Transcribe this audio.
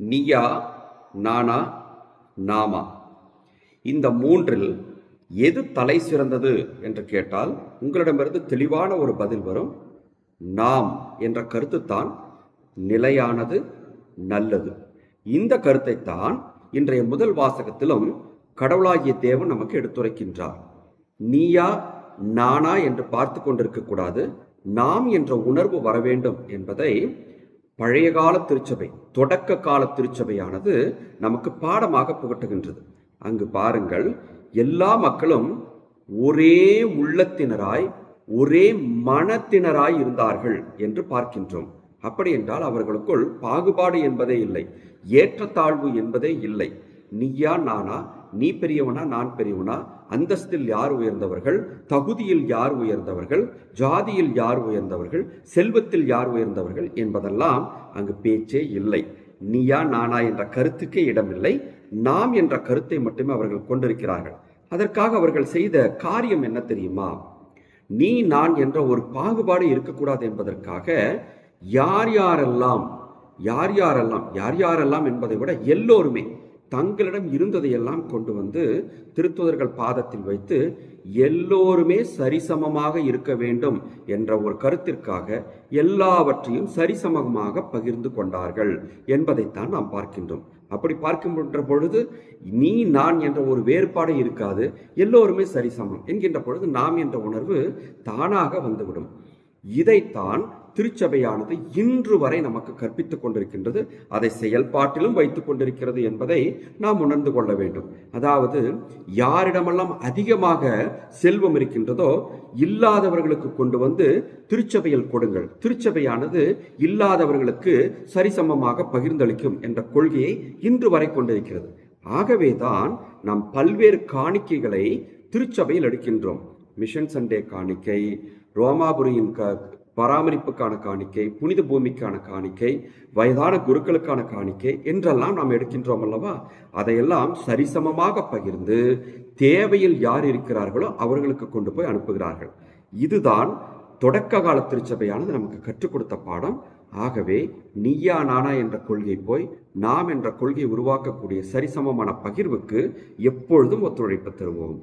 நீயா நானா நாமா. இந்த மூன்றில் எது தலை சிறந்தது என்று கேட்டால் உங்களிடமிருந்து தெளிவான ஒரு பதில் வரும். நாம் என்ற கருத்துத்தான் நிலையானது நல்லது. இந்த கருத்தைத்தான் இன்றைய முதல் வாசகத்திலும் கடவுளாகிய தேவன் நமக்கு எடுத்துரைக்கின்றார். நீயா நானா என்று பார்த்து கொண்டிருக்க கூடாது. நாம் என்ற உணர்வு வர வேண்டும் என்பதை பழைய கால திருச்சபை தொடக்க கால திருச்சபையானது நமக்கு பாடமாக புகட்டுகின்றது. அங்கு பாருங்கள் எல்லா மக்களும் ஒரே உள்ளத்தினராய் ஒரே மனத்தினராய் இருந்தார்கள் என்று பார்க்கின்றோம். அப்படி என்றால் அவர்களுக்குள் பாகுபாடு என்பதே இல்லை ஏற்றத்தாழ்வு என்பதே இல்லை. நீயா நானா நீ பெரியவனா நான் பெரியவனா? அந்தஸ்தில் யார் உயர்ந்தவர்கள்? தகுதியில் யார் உயர்ந்தவர்கள்? ஜாதியில் யார் உயர்ந்தவர்கள்? செல்வத்தில் யார் உயர்ந்தவர்கள்? என்பதெல்லாம் அங்கு பேச்சே இல்லை. நீயா நானா என்ற கருத்துக்கே இடமில்லை. நாம் என்ற கருத்தை மட்டுமே அவர்கள் கொண்டிருக்கிறார்கள். அதற்காக அவர்கள் செய்த காரியம் என்ன தெரியுமா? நீ நான் என்ற ஒரு பாகுபாடு இருக்கக்கூடாது என்பதற்காக யார் யாரெல்லாம் யார் யாரெல்லாம் யார் யாரெல்லாம் என்பதை விட எல்லோருமே தங்களிடம் இருந்ததையெல்லாம் கொண்டு வந்து திருத்துதர்கள் பாதத்தில் வைத்து எல்லோருமே சரிசமமாக இருக்க வேண்டும் என்ற ஒரு கருத்திற்காக எல்லாவற்றையும் சரிசமமாக பகிர்ந்து கொண்டார்கள் என்பதைத்தான் நாம் பார்க்கின்றோம். அப்படி பார்க்கின்ற பொழுது நீ நான் என்ற ஒரு வேறுபாடு இருக்காது. எல்லோருமே சரிசமம் என்கின்ற பொழுது நாம் என்ற உணர்வு தானாக வந்துவிடும். இதைத்தான் திருச்சபையானது இன்று வரை நமக்கு கற்பித்துக் கொண்டிருக்கின்றது. அதை செயல்பாட்டிலும் வைத்துக் கொண்டிருக்கிறது என்பதை நாம் உணர்ந்து கொள்ள வேண்டும். அதாவது யாரிடமெல்லாம் அதிகமாக செல்வம் இருக்கின்றதோ இல்லாதவர்களுக்கு கொண்டு வந்து திருச்சபையில் கொடுங்கள். திருச்சபையானது இல்லாதவர்களுக்கு சரிசமமாக பகிர்ந்தளிக்கும் என்ற கொள்கையை இன்று வரை கொண்டிருக்கிறது. ஆகவேதான் நாம் பல்வேறு காணிக்கைகளை திருச்சபையில் எடுக்கின்றோம். மிஷன் சண்டே காணிக்கை ரோமாபுரியின் க பராமரிப்புக்கான காணிக்கை புனித பூமிக்கான காணிக்கை வயதான குருக்களுக்கான காணிக்கை என்றெல்லாம் நாம் எடுக்கின்றோம் அல்லவா? அதையெல்லாம் சரிசமமாக பகிர்ந்து தேவையில் யார் இருக்கிறார்களோ அவர்களுக்கு கொண்டு போய் அனுப்புகிறார்கள். இதுதான் தொடக்க கால திருச்சபையானது நமக்கு கற்றுக் கொடுத்த பாடம். ஆகவே நீயா நானா என்ற கொள்கை போய் நாம் என்ற கொள்கையை உருவாக்கக்கூடிய சரிசமமான பகிர்வுக்கு எப்பொழுதும் ஒத்துழைப்பு தருவோம்.